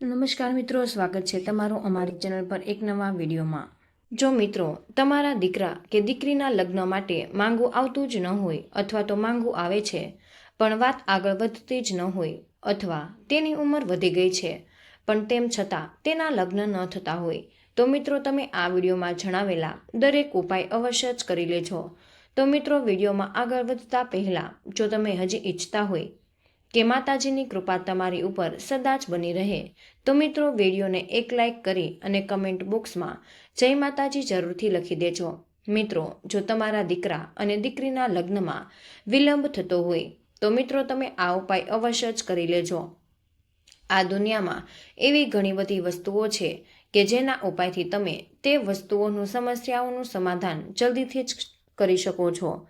નમસ્કાર મિત્રો, સ્વાગત છે તમારું અમારી ચેનલ પર એક નવા વિડીયોમાં. જો મિત્રો, તમારા દીકરા કે દીકરીના લગ્ન માટે માંગુ આવતું જ ન હોય અથવા તો માંગુ આવે છે, પણ વાત આગળ વધતી જ ન હોય અથવા તેની ઉંમર વધી ગઈ છે, પણ તેમ છતાં તેના લગ્ન ન થતા હોય, તો મિત્રો તમે આ વિડીયોમાં જણાવેલા દરેક ઉપાય અવશ્ય જ કરી લેજો. તો મિત્રો, વિડીયોમાં આગળ વધતા પહેલાં, જો તમે હજી ઈચ્છતા હોય કે માતાજીની કૃપા તમારી ઉપર સદા જ બની રહે. તો મિત્રો, વિડીયોને એક લાઇક કરી અને કમેન્ટ બોક્સમાં જય માતાજી જરૂરથી લખી દેજો. મિત્રો, જો તમારા દીકરા અને દીકરીના લગ્નમાં વિલંબ થતો હોય, તો મિત્રો, તમે આ ઉપાય અવશ્ય જ કરી લેજો. આ દુનિયામાં એવી ઘણી બધી વસ્તુઓ છે કે જેના ઉપાયથી તમે તે વસ્તુઓનું, સમસ્યાઓનું સમાધાન જલ્દીથી જ કરી શકો છો.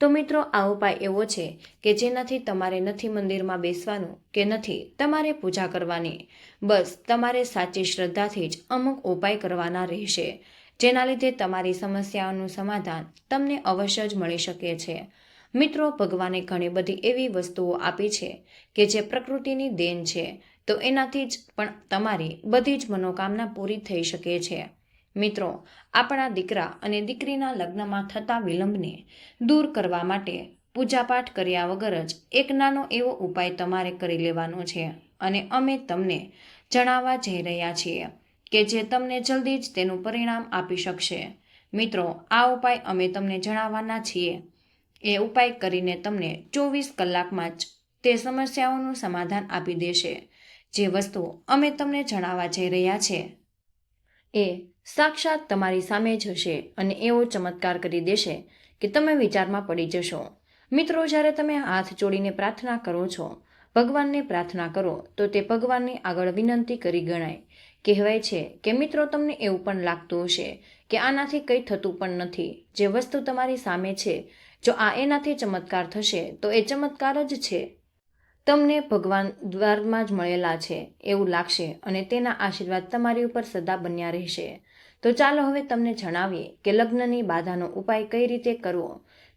તો મિત્રો, આ ઉપાય એવો છે કે જેનાથી તમારે નથી મંદિરમાં બેસવાનું કે નથી તમારે પૂજા કરવાની. બસ, તમારે સાચી શ્રદ્ધાથી જ અમુક ઉપાય કરવાના રહેશે, જેના લીધે તમારી સમસ્યાઓનું સમાધાન તમને અવશ્ય જ મળી શકે છે. મિત્રો, ભગવાને ઘણી બધી એવી વસ્તુઓ આપી છે કે જે પ્રકૃતિની દેન છે, તો એનાથી જ પણ તમારી બધી જ મનોકામના પૂરી થઈ શકે છે. મિત્રો, આપણા દીકરા અને દીકરીના લગ્નમાં થતા વિલંબને દૂર કરવા માટે પૂજાપાઠ કર્યા વગર જ એક નાનો એવો ઉપાય તમારે કરી લેવાનો છે અને અમે તમને જણાવવા જઈ રહ્યા છીએ કે જે તમને જલ્દી જ તેનું પરિણામ આપી શકશે. મિત્રો, આ ઉપાય અમે તમને જણાવવાના છીએ. એ ઉપાય કરીને તમને ચોવીસ કલાકમાં જ તે સમસ્યાઓનું સમાધાન આપી દેશે. જે વસ્તુ અમે તમને જણાવવા જઈ રહ્યા છે એ સાક્ષાત તમારી સામે જ હશે અને એવો ચમત્કાર કરી દેશે કે તમે વિચારમાં પડી જશો. મિત્રો, જ્યારે તમે હાથ જોડીને પ્રાર્થના કરો છો, ભગવાનને પ્રાર્થના કરો, તો તે ભગવાનની આગળ વિનંતી કરી ગણાય. કહેવાય છે કે, મિત્રો, તમને એવું પણ લાગતું હશે કે આનાથી કંઈ થતું પણ નથી. જે વસ્તુ તમારી સામે છે, જો આ એનાથી ચમત્કાર થશે, તો એ ચમત્કાર જ છે. તમને ભગવાન દ્વારમાં જ મળેલા છે એવું લાગશે અને તેના આશીર્વાદ તમારી ઉપર સદા બન્યા રહેશે. તો ચાલો હવે તમને જણાવીએ કે લગ્નની બાધાનો ઉપાય કઈ રીતે કરવો.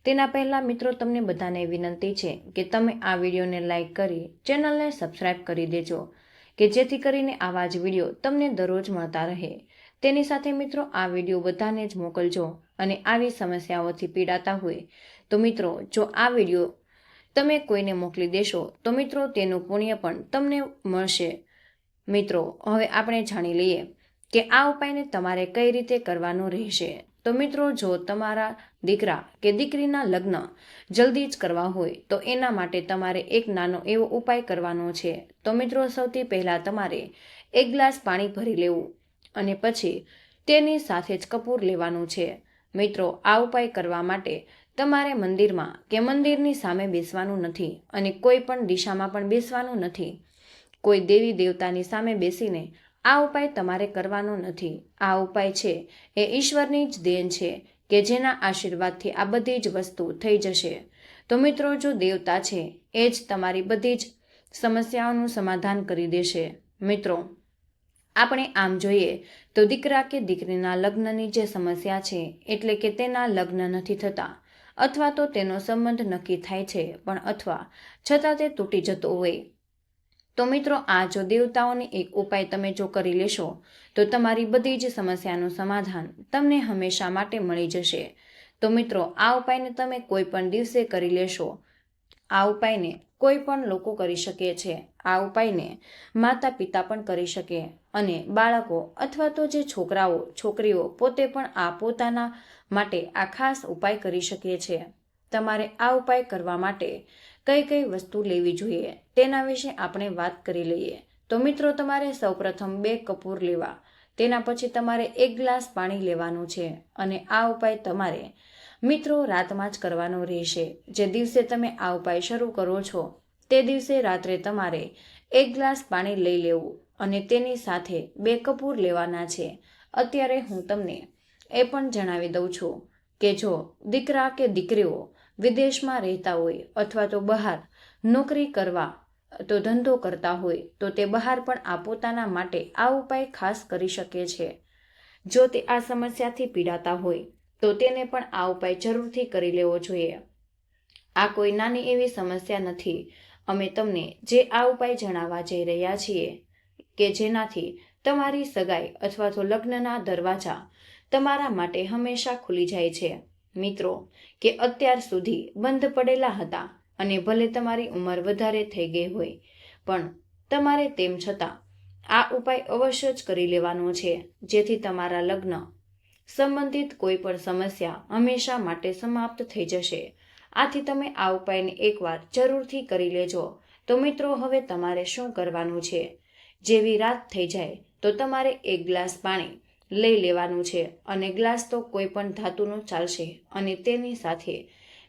તેના પહેલાં મિત્રો, તમને બધાને વિનંતી છે કે તમે આ વિડીયોને લાઇક કરી ચેનલને સબસ્ક્રાઇબ કરી દેજો, કે જેથી કરીને આવા જ વીડિયો તમને દરરોજ મળતા રહે. તેની સાથે મિત્રો, આ વીડિયો બધાને જ મોકલજો અને આવી સમસ્યાઓથી પીડાતા હોય. તો મિત્રો, જો આ વીડિયો તમે કોઈને મોકલી દેશો, તો મિત્રો, તેનું પુણ્ય પણ તમને મળશે. મિત્રો, હવે આપણે જાણી લઈએ કે આ ઉપાયને તમારે કઈ રીતે કરવાનો રહેશે? તો મિત્રો, જો તમારા દીકરા કે દીકરીના લગ્ન જલ્દી જ કરવા હોય, તો એના માટે તમારે એક નાનો એવો ઉપાય કરવાનો છે. તો મિત્રો, સૌથી પહેલાં તમારે એક ગ્લાસ પાણી ભરી લેવું અને પછી તેની સાથે જ કપૂર લેવાનું છે. મિત્રો, આ ઉપાય કરવા માટે તમારે મંદિરમાં કે મંદિરની સામે બેસવાનું નથી અને કોઈ પણ દિશામાં પણ બેસવાનું નથી. કોઈ દેવી દેવતાની સામે બેસીને આ ઉપાય તમારે કરવાનો નથી. આ ઉપાય છે. એ ઈશ્વરની જ દેન છે કે જેના આશીર્વાદથી આ બધી જ વસ્તુ થઈ જશે. તો મિત્રો, જો દેવતા છે, એ જ તમારી બધી જ સમસ્યાઓનું સમાધાન કરી દેશે. મિત્રો, આપણે આમ જોઈએ તો દીકરા કે દીકરીના લગ્નની જે સમસ્યા છે, એટલે કે તેના લગ્ન નથી થતા, અથવા તો તેનો સંબંધ નક્કી થાય છે, પણ અથવા છતાં તે તૂટી જતો હોય તો મિત્રો, આ જો દેવતાઓને એક ઉપાય તમે જો કરી લેશો, તો તમારી બધી જ સમસ્યાનું સમાધાન તમને હંમેશા માટે મળી જશે. તો મિત્રો, આ ઉપાયને તમે કોઈ પણ દિવસે કરી લેશો. આ ઉપાયને કોઈ પણ લોકો કરી શકે છે. આ ઉપાયને માતા પિતા પણ કરી શકે અને બાળકો અથવા તો જે છોકરાઓ, છોકરીઓ પોતે પણ આ પોતાના માટે આ ખાસ ઉપાય કરી શકે છે. તમારે આ ઉપાય કરવા માટે કઈ કઈ વસ્તુ લેવી જોઈએ? તેના વિશે આપણે વાત કરી લઈએ. તો મિત્રો, તમારે સૌપ્રથમ બે કપૂર લેવા. તેના પછી તમારે એક ગ્લાસ પાણી લેવાનું છે અને આ ઉપાય તમારે, મિત્રો, રાતમાં જ કરવાનો રહેશે. જે દિવસે તમે આ ઉપાય શરૂ કરો છો, તે દિવસે રાત્રે તમારે એક ગ્લાસ પાણી લઈ લેવું અને તેની સાથે બે કપૂર લેવાના છે. અત્યારે હું તમને એ પણ જણાવી દઉં છું કે જો દીકરા કે દીકરીઓ વિદેશમાં રહેતા હોય અથવા તો બહાર નોકરી કરવા તો ધંધો કરતા હોય તો તે બહાર પણ આ પોતાના માટે આ ઉપાય ખાસ કરી શકે છે. જો તે આ સમસ્યાથી પીડાતા હોય, તો તેને પણ આ ઉપાય જરૂરથી કરી લેવો જોઈએ. આ કોઈ નાની એવી સમસ્યા નથી. અમે તમને જે આ ઉપાય જણાવવા જઈ રહ્યા છીએ, કે જેનાથી તમારી સગાઈ અથવા તો લગ્નના દરવાજા તમારા માટે હંમેશા ખુલી જાય છે. મિત્રો, કે અત્યાર સુધી બંધ પડેલા હતા? અને ભલે તમારી ઉંમર વધારે થઈ ગઈ હોય, પણ તમારે તેમ છતાં આ ઉપાય અવશ્ય જ કરી લેવાનો છે, જેથી તમારા લગ્ન સંબંધિત કોઈ પણ સમસ્યા હંમેશા માટે સમાપ્ત થઈ જશે. આથી તમે આ ઉપાયને એકવાર જરૂરથી કરી લેજો. તો મિત્રો, હવે તમારે શું કરવાનું છે? જેવી રાત થઈ જાય, તો તમારે એક ગ્લાસ પાણી લઈ લેવાનું છે અને ગ્લાસ તો કોઈ પણ ધાતુનો ચાલશે અને તેની સાથે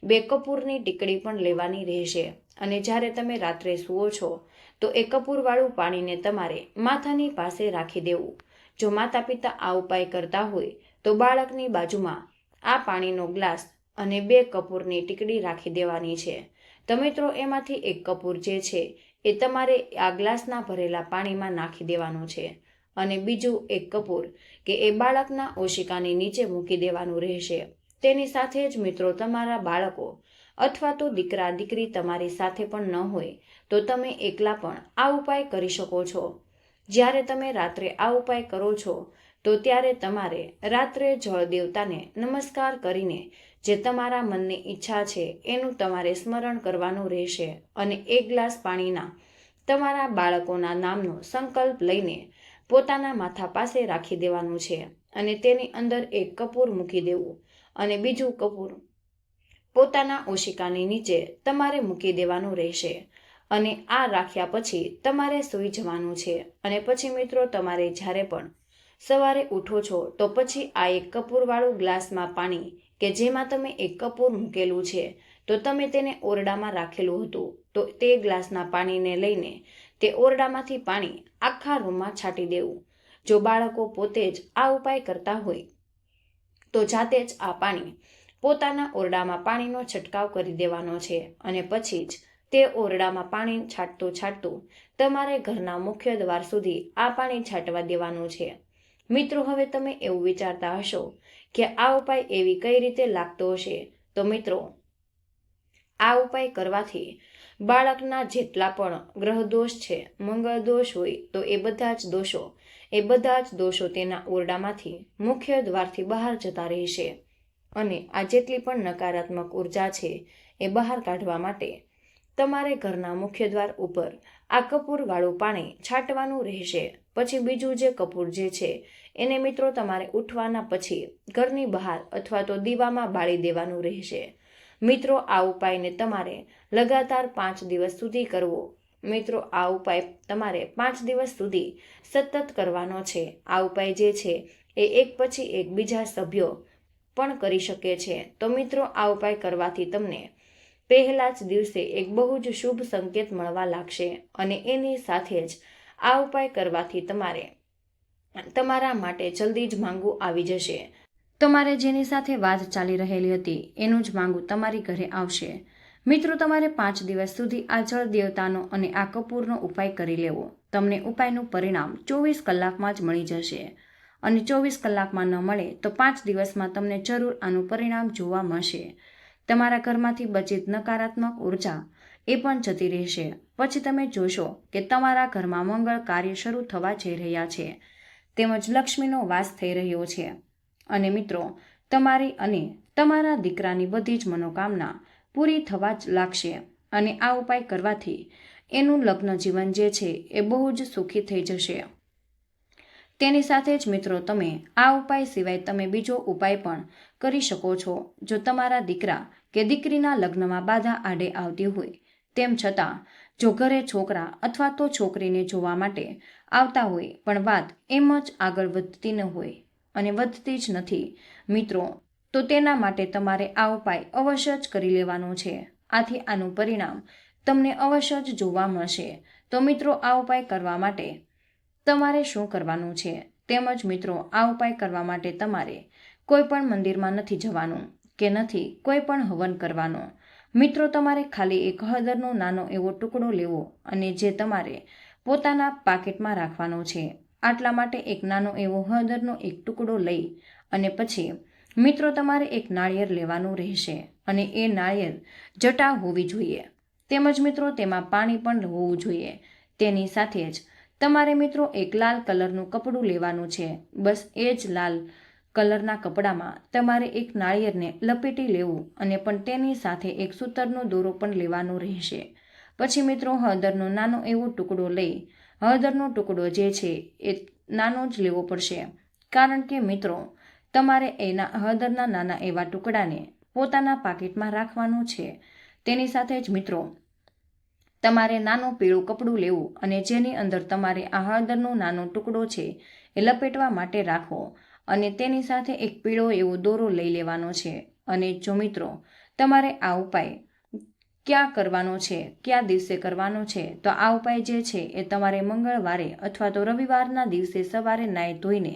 બે કપૂરની ટીકડી પણ લેવાની રહેશે. અને જ્યારે તમે રાત્રે સૂવો છો, તો એ કપૂરવાળું પાણીને તમારે માથાની પાસે રાખી દેવું. જો માતા પિતા આ ઉપાય કરતા હોય, તો બાળકની બાજુમાં આ પાણીનો ગ્લાસ અને બે કપૂરની ટીકડી રાખી દેવાની છે. તો મિત્રો, એમાંથી એક કપૂર જે છે, એ તમારે આ ગ્લાસના ભરેલા પાણીમાં નાખી દેવાનું છે. અને બીજું એક કપૂર કે એ બાળકના ઓશિકાની નીચે મૂકી દેવાનું રહેશે. તેની સાથે જ મિત્રો તમારા બાળકો અથવા તો દીકરા, દીકરી તમારી સાથે પણ ન હોય, તો તમે એકલા પણ આ ઉપાય કરી શકો છો. જ્યારે તમે રાત્રે આ ઉપાય કરો છો, તો ત્યારે તમારે રાત્રે જળ દેવતાને નમસ્કાર કરીને જે તમારા મનની ઈચ્છા છે એનું તમારે સ્મરણ કરવાનું રહેશે અને એક ગ્લાસ પાણીના તમારા બાળકોના નામનો સંકલ્પ લઈને પોતાના માથા પાસે રાખી દેવાનું છે અને તેની અંદર એક કપૂર મૂકી દેવું. અને બીજું કપૂર. પોતાના ઓશિકાની નીચે તમારે મૂકી દેવાનું રહેશે અને આ રાખ્યા પછી તમારે સૂઈ જવાનું છે અને પછી મિત્રો તમારે જ્યારે પણ સવારે ઉઠો છો તો પછી આ એક કપૂરવાળું ગ્લાસમાં પાણી કે જેમાં તમે એક કપૂર મૂકેલું છે તો તમે તેને ઓરડામાં રાખેલું હતું તો તે ગ્લાસના પાણીને લઈને તે ઓરડામાંથી પાણી આખા રૂમમાં છાંટી દેવું. જો બાળકો પોતે જ આ ઉપાય કરતા હોય તો જાતે જ આ પાણી પોતાના ઓરડામાં પાણીનો છંટકાવ કરી દેવાનો છે અને પછી જ તે ઓરડામાં પાણી છાંટતું છાંટતું તમારે ઘરના મુખ્ય દ્વાર સુધી આ પાણી છાંટવા દેવાનું છે. મિત્રો, હવે તમે એવું વિચારતા હશો કે આ ઉપાય એવી કઈ રીતે લાગતો હશે? તો મિત્રો, આ ઉપાય કરવાથી બાળકના જેટલા પણ ગ્રહ દોષ છે મંગળ દોષ હોય તો એ બધા જ દોષો એ બધા જ દોષો તેના ઓરડામાંથી મુખ્ય દ્વારથી બહાર જતા રહેશે. અને આ જેટલી પણ નકારાત્મક ઊર્જા છે એ બહાર કાઢવા માટે તમારે ઘરના મુખ્ય દ્વાર ઉપર આ કપૂરવાળું પાણી છાંટવાનું રહેશે. પછી બીજું જે કપૂર જે છે, એને મિત્રો તમારે ઉઠવાના પછી ઘરની બહાર અથવા તો દીવામાં બાળી દેવાનું રહેશે. મિત્રો, આ ઉપાયને તમારે લગાતાર પાંચ દિવસ સુધી કરવો મિત્રો, આ ઉપાય તમારે પાંચ દિવસ સુધી સતત કરવાનો છે. આ ઉપાય જે છે એ એક પછી એક બીજા સભ્યો પણ કરી શકે છે. તો મિત્રો, આ ઉપાય કરવાથી તમને પહેલા જ દિવસે એક બહુ જ શુભ સંકેત મળવા લાગશે અને એની સાથે જ આ ઉપાય કરવાથી તમારે તમારા માટે જલ્દી જ માંગુ આવી જશે. તમારે જેની સાથે વાત ચાલી રહેલી હતી એનું જ માંગુ તમારી ઘરે આવશે. મિત્રો, તમારે પાંચ દિવસ સુધી આ જળ દેવતાનો અને આ કપૂરનો ઉપાય કરી લેવો. તમને ઉપાયનું પરિણામ ચોવીસ કલાકમાં જ મળી જશે. અને ચોવીસ કલાકમાં ન મળે તો પાંચ દિવસમાં તમને જરૂર આનું પરિણામ જોવા મળશે. તમારા ઘરમાંથી બચિત નકારાત્મક ઊર્જા એ પણ જતી રહેશે. પછી તમે જોશો કે તમારા ઘરમાં મંગળ કાર્ય શરૂ થવા જઈ રહ્યા છે. તેમજ લક્ષ્મીનો વાસ થઈ રહ્યો છે. અને મિત્રો, તમારી અને તમારા દીકરાની બધી જ મનોકામના પૂરી થવા જ લાગશે અને આ ઉપાય કરવાથી એનું લગ્ન જીવન જે છે એ બહુ જ સુખી થઈ જશે. તેની સાથે જ મિત્રો તમે આ ઉપાય સિવાય તમે બીજો ઉપાય પણ કરી શકો છો. જો તમારા દીકરા કે દીકરીના લગ્નમાં બાધા આડે આવતી હોય, તેમ છતાં જો ઘરે છોકરા અથવા તો છોકરીને જોવા માટે આવતા હોય, પણ વાત એમ જ આગળ વધતી ન હોય અને વધતી જ નથી. મિત્રો તો તેના માટે તમારે આ ઉપાય અવશ્ય જ કરી લેવાનો છે. આથી આનું પરિણામ તમને અવશ્ય જ જોવા મળશે. તો મિત્રો, આ ઉપાય કરવા માટે તમારે શું કરવાનું છે? તેમજ મિત્રો, આ ઉપાય કરવા માટે તમારે કોઈ પણ મંદિરમાં નથી જવાનું કે નથી કોઈ પણ હવન કરવાનો. મિત્રો, તમારે ખાલી એક હળદરનો નાનો એવો ટુકડો લેવો અને જે તમારે પોતાના પાકેટમાં રાખવાનો છે. આટલા માટે એક નાનો એવો હળદરનો એક ટુકડો લઈ અને પછી મિત્રો, તમારે એક નાળિયેર લેવાનું રહેશે અને એ નાળિયેર જટા હોવી જોઈએ. તેમજ મિત્રો, તેમાં પાણી પણ હોવું જોઈએ. તેની સાથે જ તમારે મિત્રો એક લાલ કલરનું કપડું લેવાનું છે. બસ એ જ લાલ કલરના કપડામાં તમારે એક નાળિયેરને લપેટી લેવું અને પણ તેની સાથે એક સૂતરનો દોરો પણ લેવાનો રહેશે. પછી મિત્રો, હળદરનો નાનો એવો ટુકડો લઈ હળદરનો ટુકડો જે છે એ નાનો જ લેવો પડશે. કારણ કે મિત્રો તમારે એના હળદરના નાના એવા ટુકડાને પોતાના પાકીટમાં રાખવાનું છે. તેની સાથે જ મિત્રો, તમારે નાનું પીળું કપડું લેવું અને જેની અંદર તમારે આ હળદરનો નાનો ટુકડો છે એ લપેટવા માટે રાખવો અને તેની સાથે એક પીળો એવો દોરો લઈ લેવાનો છે. અને જો મિત્રો, તમારે આ ઉપાય ક્યાં કરવાનો છે, કયા દિવસે કરવાનો છે, તો આ ઉપાય જે છે એ તમારે મંગળવારે અથવા તો રવિવારના દિવસે સવારે નાહી ધોઈને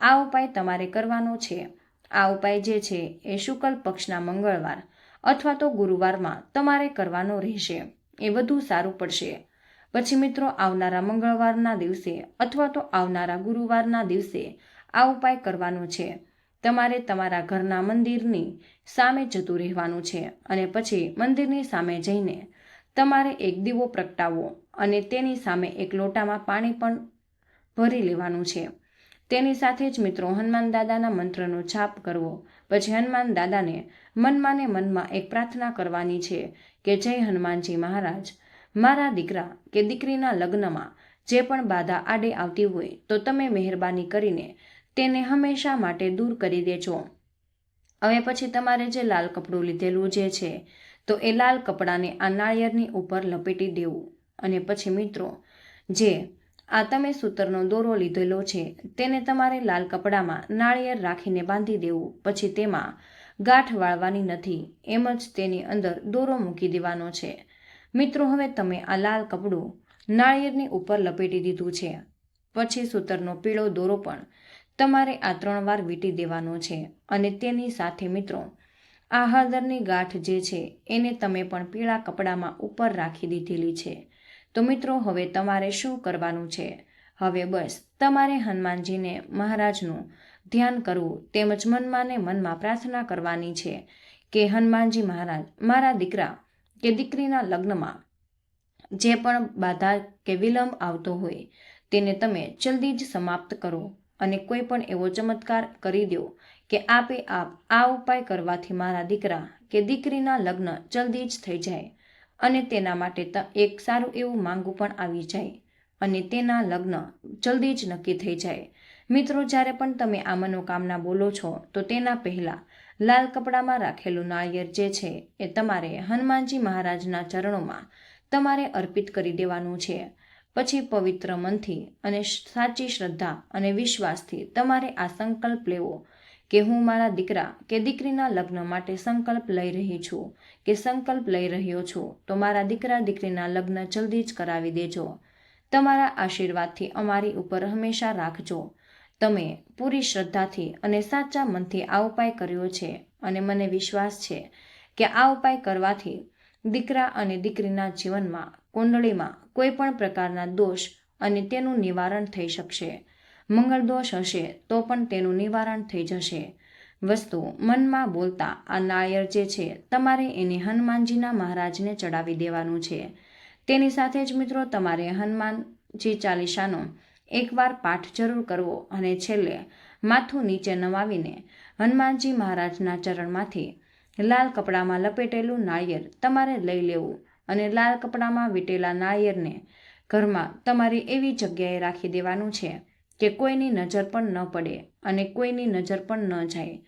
આ ઉપાય તમારે કરવાનો છે. આ ઉપાય જે છે એ શુક્લ પક્ષના મંગળવાર અથવા તો ગુરુવારમાં તમારે કરવાનો રહેશે. એ વધુ સારું પડશે. પછી મિત્રો, આવનારા મંગળવારના દિવસે અથવા તો આવનારા ગુરુવારના દિવસે આ ઉપાય કરવાનો છે. તમારે તમારા ઘરના મંદિરની સામે જતું રહેવાનું છે અને પછી મંદિરની સામે જઈને તમારે એક દીવો પ્રગટાવો અને તેની સામે એક લોટામાં પાણી પણ ભરી લેવાનું છે. તેની સાથે જ મિત્રો હનુમાન દાદાના મંત્રનો જાપ કરવો. પછી હનુમાન દાદાને મનમાં ને મનમાં એક પ્રાર્થના કરવાની છે કે જય હનુમાનજી મહારાજ. મારા દીકરા કે દીકરીના લગ્નમાં જે પણ બાધા આડે આવતી હોય તો તમે મહેરબાની કરીને તેને હંમેશા માટે દૂર કરી દેજો. હવે પછી તમારે જે લાલ કપડું લીધેલું જે છે, તો એ લાલ કપડાને આ નાળિયેરની ઉપર લપેટી દેવું. અને પછી મિત્રો, જે આ તમે સૂતરનો દોરો લીધેલો છે. તેને તમારે લાલ કપડામાં નાળિયેર રાખીને બાંધી દેવું. પછી તેમાં ગાંઠ વાળવાની નથી. એમ જ તેની અંદર દોરો મૂકી દેવાનો છે. મિત્રો, હવે તમે આ લાલ કપડું નાળિયેરની ઉપર લપેટી દીધું છે. પછી સૂતરનો પીળો દોરો પણ તમારે આ ત્રણ વાર વીંટી દેવાનો છે. અને તેની સાથે મિત્રો, આ હળદરની ગાંઠ જે છે, એને તમે પણ પીળા કપડામાં ઉપર રાખી દીધેલી છે. તો મિત્રો, હવે તમારે શું કરવાનું છે? હવે બસ, તમારે હનુમાનજીને મહારાજનું ધ્યાન કરવું તેમજ મનમાં ને મનમાં પ્રાર્થના કરવાની છે કે હનુમાનજી મહારાજ, મારા દીકરા કે દીકરીના લગ્નમાં જે પણ બાધા કે વિલંબ આવતો હોય તેને તમે જલ્દી જ સમાપ્ત કરો અને કોઈ પણ એવો ચમત્કાર કરી દો કે આપે આપ આ ઉપાય કરવાથી મારા દીકરા કે દીકરીના લગ્ન જલ્દી જ થઈ જાય. અને તેના માટે એક સારું એવું માંગુ પણ આવી જાય. અને તેના લગ્ન જલ્દી જ નક્કી થઈ જાય. મિત્રો, જ્યારે પણ તમે આ મનોકામના બોલો છો, તો તેના પહેલાં લાલ કપડામાં રાખેલું નાળિયેર જે છે, એ તમારે હનુમાનજી મહારાજના ચરણોમાં તમારે અર્પિત કરી દેવાનું છે. પછી પવિત્ર મનથી અને સાચી શ્રદ્ધા અને વિશ્વાસથી તમારે આ સંકલ્પ લેવો કે હું મારા દીકરા કે દીકરીના લગ્ન માટે સંકલ્પ લઈ રહી છું, કે સંકલ્પ લઈ રહ્યો છું, તો મારા દીકરા દીકરીના લગ્ન જલ્દી જ કરાવી દેજો. તમારા આશીર્વાદથી અમારી ઉપર હંમેશા રાખજો. તમે પૂરી શ્રદ્ધાથી અને સાચા મનથી આ ઉપાય કર્યો છે અને મને વિશ્વાસ છે કે આ ઉપાય કરવાથી દીકરા અને દીકરીના જીવનમાં, કુંડળીમાં કોઈ પણ પ્રકારના દોષ અને તેનું નિવારણ થઈ શકશે. મંગળ દોષ હશે, તો પણ તેનું નિવારણ થઈ જશે. વસ્તુ, મનમાં બોલતા, આ નાળિયેર જે છે, તમારે એને હનુમાનજીના મહારાજને ચડાવી દેવાનું છે. તેની સાથે જ મિત્રો, તમારે હનુમાનજી ચાલીસાનો એકવાર પાઠ જરૂર કરવો અને છેલ્લે માથું નીચે નમાવીને હનુમાનજી મહારાજના ચરણમાંથી લાલ કપડામાં લપેટેલું નાળિયેર તમારે લઈ લેવું અને લાલ કપડામાં વીટેલા નાળિયેરને ઘરમાં તમારે એવી જગ્યાએ રાખી દેવાનું છે. કે કોઈની નજર પણ ન પડે અને કોઈની નજર પણ ન જાય.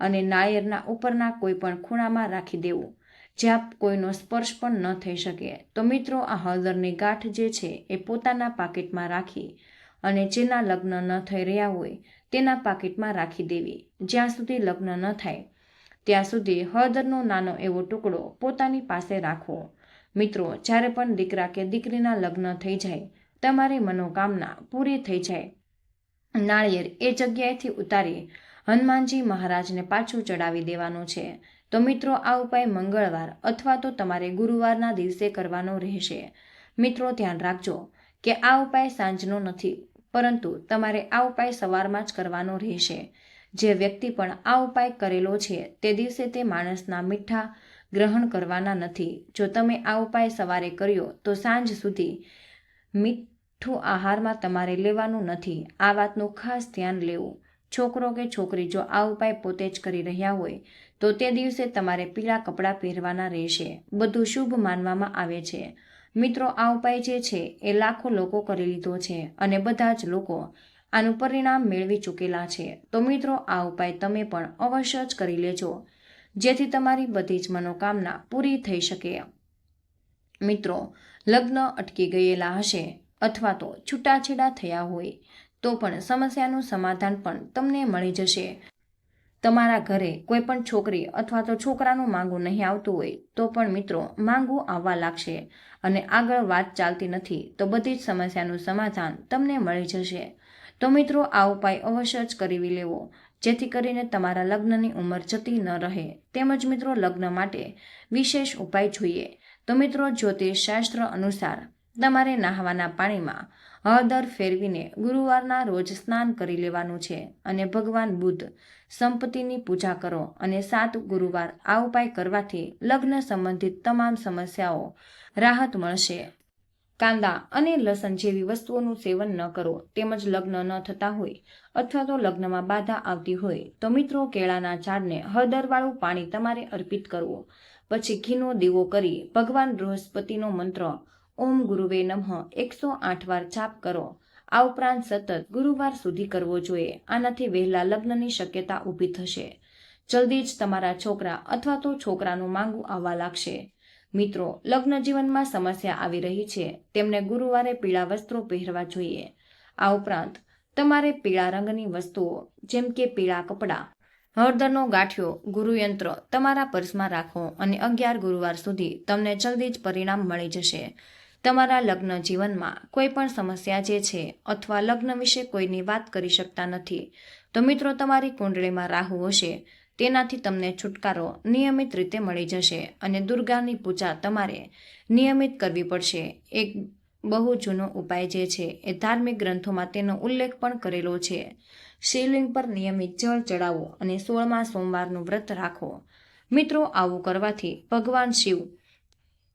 અને નાળિયેરના ઉપરના કોઈ પણ ખૂણામાં રાખી દેવું, જ્યાં કોઈનો સ્પર્શ પણ ન થઈ શકે. તો મિત્રો, આ હળદરની ગાંઠ જે છે, એ પોતાના પાકીટમાં રાખી અને જેના લગ્ન ન થઈ રહ્યા હોય, તેના પાકીટમાં રાખી દેવી. જ્યાં સુધી લગ્ન ન થાય, ત્યાં સુધી હળદરનો નાનો એવો ટુકડો પોતાની પાસે રાખવો મિત્રો, જ્યારે પણ દીકરા કે દીકરીના લગ્ન થઈ જાય, તમારી મનોકામના પૂરી થઈ જાય. નાળિયેર એ જગ્યાએથી ઉતારી હનુમાનજી મહારાજને પાછું ચડાવી દેવાનું છે. તો મિત્રો, આ ઉપાય મંગળવાર અથવા તો તમારે ગુરુવારના દિવસે કરવાનો રહેશે. મિત્રો, ધ્યાન રાખજો કે આ ઉપાય સાંજનો નથી, પરંતુ તમારે આ ઉપાય સવારમાં જ કરવાનો રહેશે. જે વ્યક્તિ પણ આ ઉપાય કરેલો છે, તે દિવસે તે માણસના મીઠા ગ્રહણ કરવાના નથી. જો તમે આ ઉપાય સવારે કર્યો, તો સાંજ સુધી ઠું આહારમાં તમારે લેવાનું નથી. આ વાતનું ખાસ ધ્યાન લેવું. છોકરો કે છોકરી જો આ ઉપાય પોતે જ કરી રહ્યા હોય, તો તે દિવસે તમારે પીળા કપડાં પહેરવાના રહેશે. બધું શુભ માનવામાં આવે છે. મિત્રો, આ ઉપાય જે છે, એ લાખો લોકો કરી લીધો છે અને બધા જ લોકો આનું પરિણામ મેળવી ચૂકેલા છે. તો મિત્રો, આ ઉપાય તમે પણ અવશ્ય જ કરી લેજો. જેથી તમારી બધી જ મનોકામના પૂરી થઈ શકે. મિત્રો, લગ્ન અટકી ગયેલા હશે. અથવા તો છૂટાછેડા થયા હોય, તો પણ સમસ્યાનું સમાધાન પણ તમને મળી જશે. તમારા ઘરે કોઈ પણ છોકરી અથવા તો છોકરાનું માંગું નહીં આવતું હોય, તો પણ મિત્રો, માંગું આવવા લાગશે. અને આગળ વાત ચાલતી નથી, તો બધી જ સમસ્યાનું સમાધાન તમને મળી જશે. તો મિત્રો, આ ઉપાય અવશ્ય જ કરી લેવો, જેથી કરીને તમારા લગ્નની ઉંમર જતી ન રહે. તેમજ મિત્રો, લગ્ન માટે વિશેષ ઉપાય જોઈએ. તો મિત્રો જ્યોતિષ શાસ્ત્ર અનુસાર તમારે નહાવાના પાણીમાં હળદર ફેરવીને ગુરુવારના રોજ સ્નાન કરી લેવાનું છે અને ભગવાન બુદ્ધ સંપત્તિની પૂજા કરો અને સાત ગુરુવાર આ ઉપાય કરવાથી લગ્ન સંબંધિત તમામ સમસ્યાઓ રાહત મળશે. કાંદા અને લસણ જેવી વસ્તુઓનું સેવન ન કરો, તેમજ લગ્ન ન થતા હોય અથવા તો લગ્નમાં બાધા આવતી હોય, તો મિત્રો કેળાના ઝાડને હળદરવાળું પાણી તમારે અર્પિત કરવું. પછી ઘીનો દીવો કરી ભગવાન બૃહસ્પતિનો મંત્ર ઓમ ગુરુવે નમઃ. એકસો આઠ વાર જાપ કરો. આ ઉપરાંત સતત ગુરુવાર સુધી કરવો જોઈએ. આનાથી વહેલા લગ્નની શક્યતા ઊભી થશે. જલ્દી જ તમારા છોકરા અથવા તો છોકરાનું માંગું આવવા લાગશે. મિત્રો, લગ્ન જીવનમાં સમસ્યા આવી રહી છે. તેમને ગુરુવારે પીળા વસ્ત્રો પહેરવા જોઈએ. આ ઉપરાંત તમારે પીળા રંગની વસ્તુઓ, જેમ કે પીળા કપડાં, હળદરનો ગાંઠિયો, ગુરુયંત્ર તમારા પર્સમાં રાખો અને અગિયાર ગુરુવાર સુધી તમને જલ્દી જ પરિણામ મળી જશે. તમારા લગ્ન જીવનમાં કોઈ પણ સમસ્યા જે છે અથવા લગ્ન વિશે કોઈની વાત કરી શકતા નથી, તો મિત્રો તમારી કુંડળીમાં રાહુ હશે, તેનાથી તમને છુટકારો નિયમિત રીતે મળી જશે અને દુર્ગાની પૂજા તમારે નિયમિત કરવી પડશે. એક બહુ જૂનો ઉપાય જે છે એ ધાર્મિક ગ્રંથોમાં તેનો ઉલ્લેખ પણ કરેલો છે. શિવલિંગ પર નિયમિત જળ ચડાવો અને સોળમા સોમવારનું વ્રત રાખો. મિત્રો, આવું કરવાથી ભગવાન શિવ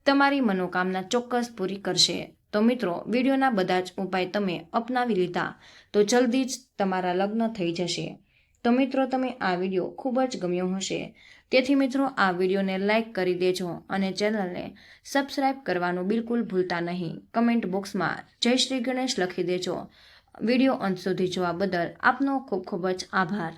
તમારી મનોકામના ચોક્કસ પૂરી કરશે. તો મિત્રો, વિડીયોના બધા જ ઉપાય તમે અપનાવી લીધા. તો જલ્દી જ તમારા લગ્ન થઈ જશે. તો મિત્રો, તમે આ વીડિયો ખૂબ જ ગમ્યો હશે. તેથી મિત્રો, આ વિડીયોને લાઇક કરી દેજો અને ચેનલને સબસ્ક્રાઇબ કરવાનું બિલકુલ ભૂલતા નહીં. કમેન્ટ બોક્સમાં જય શ્રી ગણેશ લખી દેજો. વીડિયો અંત સુધી જોવા બદલ આપનો ખૂબ ખૂબ જ આભાર.